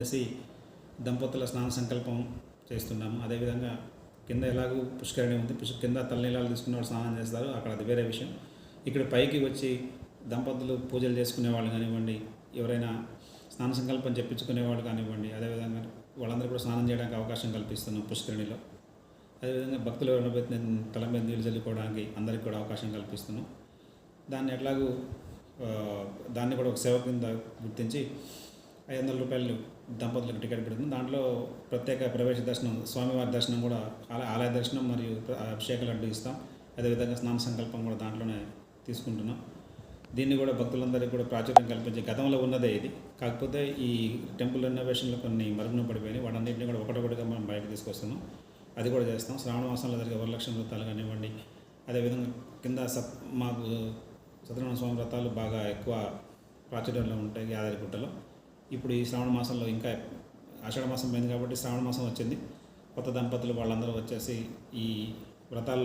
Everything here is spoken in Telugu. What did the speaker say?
చేసి దంపతుల స్నాన సంకల్పం చేస్తున్నాము. అదేవిధంగా కింద ఎలాగూ పుష్కరిణి ఉంది. పుష్క కింద తలనీలాలు తీసుకున్న వాళ్ళు స్నానం చేస్తారు. అక్కడ అది వేరే విషయం. ఇక్కడ పైకి వచ్చి దంపతులు పూజలు చేసుకునే వాళ్ళు కానివ్వండి ఎవరైనా స్నాన సంకల్పం చెప్పించుకునే వాళ్ళు కానివ్వండి అదేవిధంగా వాళ్ళందరూ కూడా స్నానం చేయడానికి అవకాశం కల్పిస్తున్నాం పుష్కరిణిలో. అదేవిధంగా భక్తులు ఎవరైనా తల మీద నీళ్ళు చల్లుకోవడానికి అందరికి కూడా అవకాశం కల్పిస్తున్నాం. దాన్ని ఎట్లాగూ దాన్ని కూడా ఒక సేవ కింద గుర్తించి ఐదు వందల రూపాయలు దంపతులకు టికెట్ పెడుతుంది. దాంట్లో ప్రత్యేక ప్రవేశ దర్శనం స్వామివారి దర్శనం కూడా ఆలయ ఆలయ దర్శనం మరియు అభిషేకాలు అభిషేక లడ్డు ఇస్తాం. అదేవిధంగా స్నాన సంకల్పం కూడా దాంట్లోనే తీసుకుంటున్నాం. దీన్ని కూడా భక్తులందరికీ కూడా ప్రాచుర్యం కల్పించే గతంలో ఉన్నదే ఇది. కాకపోతే ఈ టెంపుల్ రెనోవేషన్లో కొన్ని మరుగున పడిపోయినాయి. వాటన్నింటినీ కూడా ఒకటొకటిగా మనం బయటకు తీసుకొస్తున్నాం. అది కూడా చేస్తాం. శ్రావణ మాసంలో జరిగే వరలక్ష్మి వ్రతాలు కానివ్వండి అదేవిధంగా కింద సత్ మాకు సత్యనారాయణ స్వామి వ్రతాలు బాగా ఎక్కువ ప్రాచుర్యంలో ఉంటాయి. యాదగిరిగుట్టలో ఇప్పుడు ఈ శ్రావణ మాసంలో ఇంకా ఆషాఢ మాసం పోయింది కాబట్టి శ్రావణ మాసం వచ్చింది. కొత్త దంపతులు వాళ్ళందరూ వచ్చేసి ఈ వ్రతాల్లో